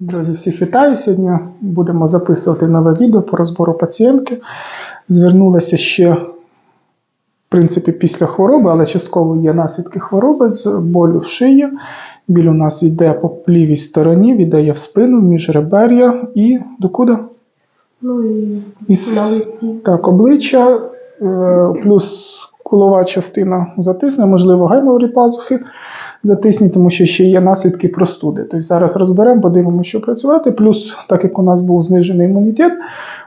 Друзі, всіх вітаю. Сьогодні будемо записувати нове відео по розбору пацієнтки. Звернулася ще, в принципі, після хвороби, але частково є наслідки хвороби з болю в шиї. Біль у нас йде по лівій стороні, віддає в спину, між ребер'я і докуди? Ну і Із- Так, обличчя, е, плюс кулова частина затисне, можливо, гаймові пазухи затисні, тому що ще є наслідки простуди. Тобто зараз розберемо, подивимося, що працювати. Плюс, так як у нас був знижений імунітет,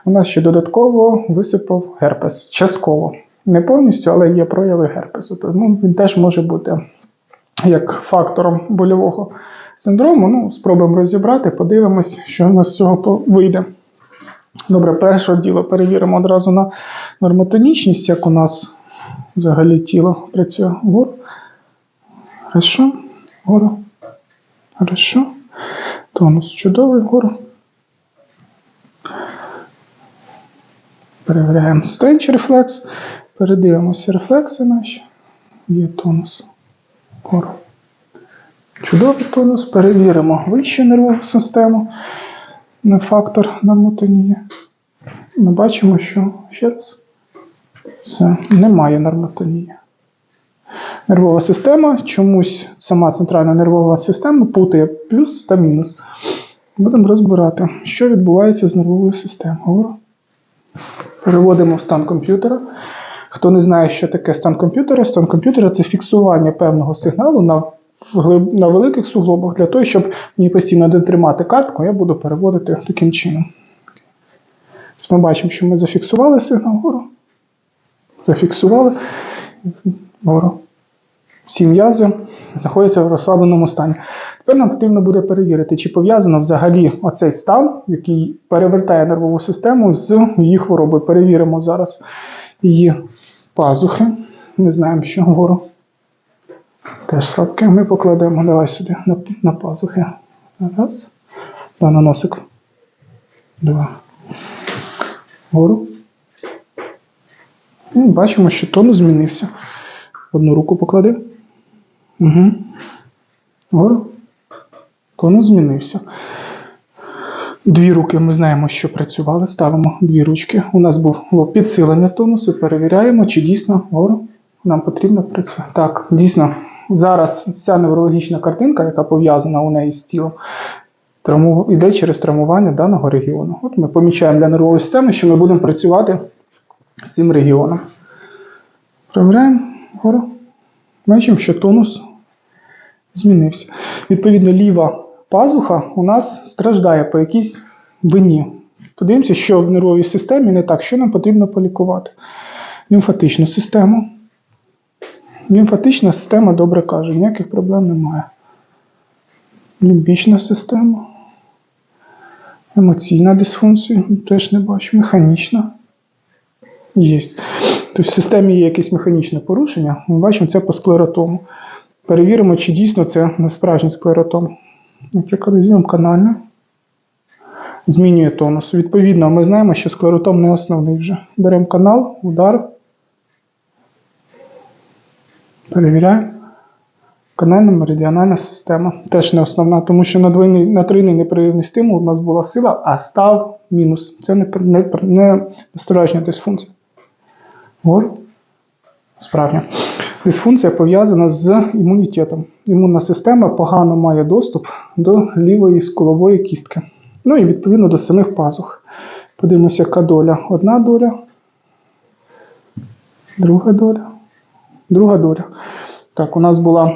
у нас ще додатково висипав герпес. Частково. Не повністю, але є прояви герпесу. Тому він теж може бути як фактором больового синдрому. Ну, спробуємо розібрати, подивимось, що у нас з цього вийде. Добре, перше діло перевіримо одразу на нормотонічність, як у нас взагалі тіло працює. Хорошо. Вгору. Хорошо. Тонус чудовий вгору. Перевіряємо стренч рефлекс. Передивимося рефлекси наші. Є тонус. Вгору. Чудовий тонус. Перевіримо вищу нервову систему на фактор нормотонії. Ми бачимо, що ще раз. Все, немає нормотонії. Нервова система, чомусь сама центральна нервова система путає плюс та мінус. Будемо розбирати, що відбувається з нервовою системою. Переводимо в стан комп'ютера. Хто не знає, що таке стан комп'ютера, стан комп'ютера це фіксування певного сигналу на, на великих суглобах. Для того, щоб мені постійно де тримати картку, я буду переводити таким чином. Ми бачимо, що ми зафіксували сигнал вгору. Зафіксували вгору. Всі м'язи знаходяться в розслабленому стані. Тепер нам потрібно буде перевірити, чи пов'язано взагалі оцей стан, який перевертає нервову систему з її хворобою. Перевіримо зараз її пазухи. Ми знаємо, що вгору теж слабке. Ми покладемо давай сюди на, на пазухи. Раз. Да, на носик. Два. Вгору. І бачимо, що тонус змінився. Одну руку поклади. Угу. Вгору. Тонус змінився. Дві руки ми знаємо, що працювали. Ставимо дві ручки. У нас було підсилення тонусу. Перевіряємо, чи дійсно вгору нам потрібно працювати. Так, дійсно, зараз ця неврологічна картинка, яка пов'язана у неї з тілом, йде через травмування даного регіону. От ми помічаємо для нервової системи, що ми будемо працювати з цим регіоном. Перевіряємо вгору. Бачимо, що тонус змінився. Відповідно, ліва пазуха у нас страждає по якійсь вині. Подивимося, що в нервовій системі не так, що нам потрібно полікувати. Лімфатичну систему. Лімфатична система добре каже, ніяких проблем немає. Лімбічна система. Емоційна дисфункція, теж не бачу. Механічна. Є. Тобто в системі є якесь механічне порушення. Ми бачимо це по склеротому. Перевіримо, чи дійсно це не справжній склеротом. Наприклад, візьмемо канальне. Змінює тонус. Відповідно, ми знаємо, що склеротом не основний вже. Беремо канал, удар. Перевіряємо. Канальна меридіанальна система. Теж не основна, тому що на, двойний, на тройний непрерivний стимул у нас була сила, а став мінус. Це не, не, не дисфункція. Гор. Справжня. Дисфункція пов'язана з імунітетом. Імунна система погано має доступ до лівої скулової кістки. Ну і відповідно до самих пазух. Подивимося, яка доля. Одна доля, друга доля, друга доля. Так, у нас була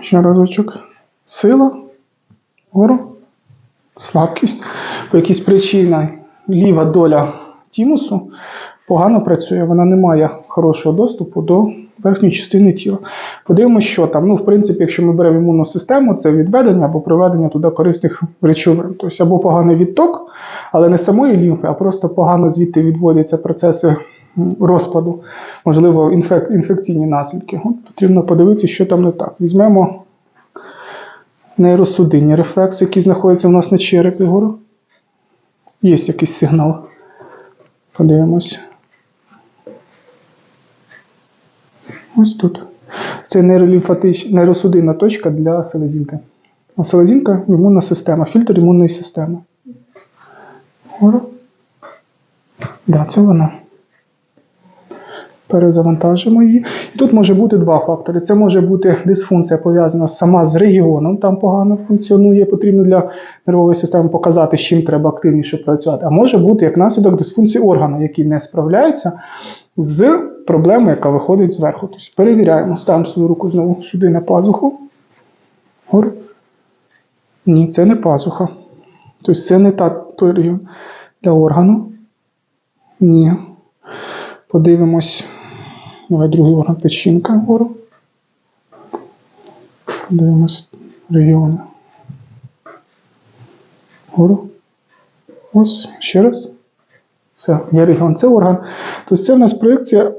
ще разочок сила, гору, слабкість. По якійсь причині ліва доля тімусу погано працює, вона не має хорошого доступу до верхньої частини тіла. Подивимося, що там. Ну, в принципі, якщо ми беремо імунну систему, це відведення або приведення туди корисних речовин. Тобто або поганий відток, але не самої лімфи, а просто погано звідти відводяться процеси розпаду, можливо, інфек... інфекційні наслідки. От, потрібно подивитися, що там не так. Візьмемо нейросудинні рефлекси, які знаходяться у нас на черепі гору. Є якийсь сигнал. Подивимось. Ось тут. Це нейросудинна точка для селезінки. А селезінка імунна система, фільтр імунної системи. Гора. Да, це вона. Перезавантажимо її. І тут може бути два фактори. Це може бути дисфункція пов'язана сама з регіоном, там погано функціонує, потрібно для нервової системи показати, з чим треба активніше працювати. А може бути як наслідок дисфункції органу, який не справляється з проблемою, яка виходить зверху. Тобто перевіряємо, ставимо свою руку знову сюди на пазуху. Гору. Ні, це не пазуха. Тобто це не та, той регіон для органу. Ні. Подивимось. Давай другий орган печінка вгору. Подивимось регіони. Вгору. Ось, ще раз. Все, є регіон. Це орган. Тобто це в нас проекція.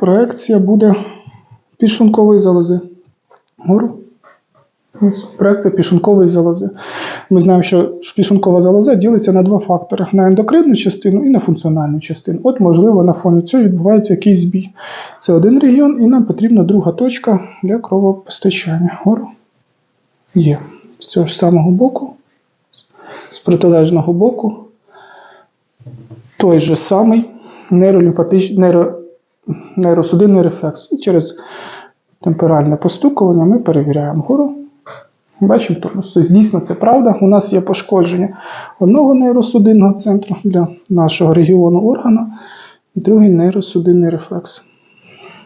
Проекція буде підшлункової залози. Вгору. Ось, проекція підшлункової залози. Ми знаємо, що підшлункова залоза ділиться на два фактори: на ендокринну частину і на функціональну частину. От, можливо, на фоні цього відбувається якийсь збій. Це один регіон, і нам потрібна друга точка для кровопостачання. Гору є. З цього ж самого боку, з протилежного боку, той же самий нейролімфатичний нейро, нейросудинний рефлекс. І через темперальне постукування ми перевіряємо гору. Бачимо тонус. Тобто, дійсно, це правда. У нас є пошкодження одного нейросудинного центру для нашого регіону органу, і другий нейросудинний рефлекс.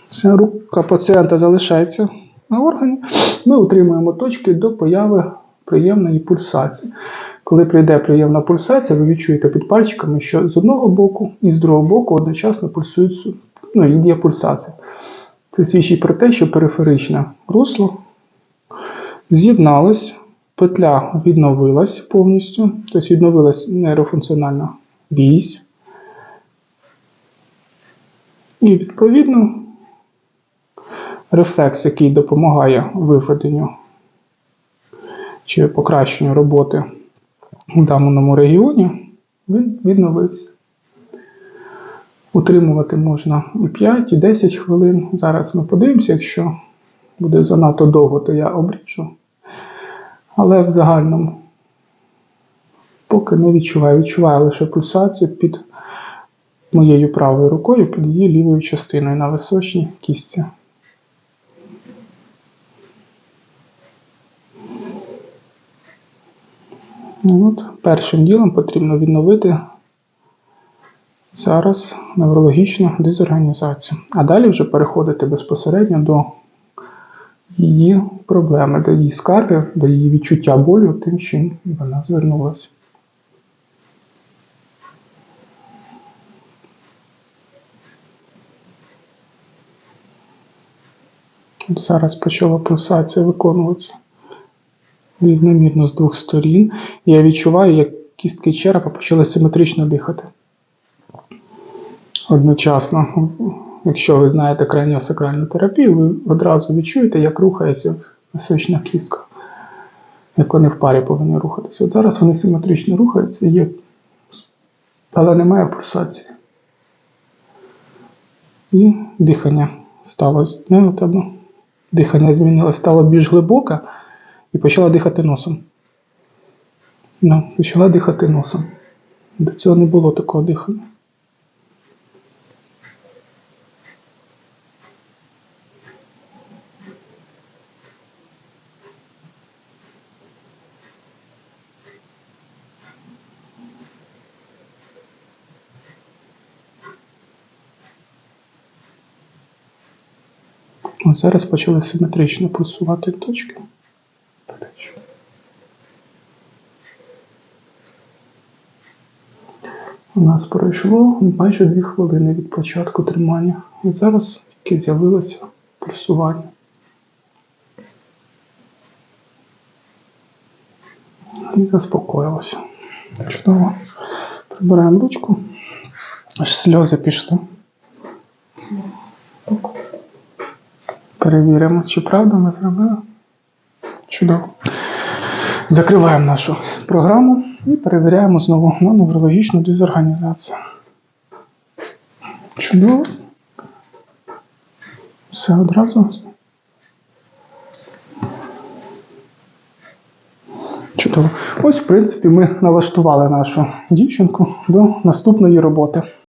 Вся рука пацієнта залишається на органі. Ми утримуємо точки до появи приємної пульсації. Коли прийде приємна пульсація, ви відчуєте під пальчиками, що з одного боку і з другого боку одночасно пульсують ну, і є пульсація. Це свідчить про те, що периферичне русло з'єдналось, петля відновилась повністю, тобто відновилась нейрофункціональна вісь. І, відповідно, рефлекс, який допомагає виведенню чи покращенню роботи в даному регіоні, він відновився. Утримувати можна і 5, і 10 хвилин. Зараз ми подивимося, якщо буде занадто довго, то я обріжу. Але в загальному поки не відчуваю. Відчуваю лише пульсацію під моєю правою рукою, під її лівою частиною на височній кістці. От, Першим ділом потрібно відновити зараз неврологічну дезорганізацію. А далі вже переходити безпосередньо до її проблеми, до її скарги, до її відчуття болю, тим, чим вона звернулася. Зараз почала пульсація виконуватися рівномірно з двох сторін. Я відчуваю, як кістки черепа почали симетрично дихати. Одночасно, якщо ви знаєте краніосакральну терапію, ви одразу відчуєте, як рухається височна кістка, як вони в парі повинні рухатися. От зараз вони симетрично рухаються, є, але немає пульсації. І дихання стало змінено. Дихання змінилося, стало більш глибоке і почала дихати носом. Ну, почала дихати носом. До цього не було такого дихання. Ось зараз почали симетрично пульсувати точки. У нас пройшло майже дві хвилини від початку тримання. І зараз тільки з'явилося пульсування. І заспокоїлося. Чудово. Прибираємо ручку. Аж сльози пішли. Перевіримо, чи правда ми зробили. Чудово. Закриваємо нашу програму і перевіряємо знову на неврологічну дезорганізацію. Чудово. Все одразу. Чудово. Ось, в принципі, ми налаштували нашу дівчинку до наступної роботи.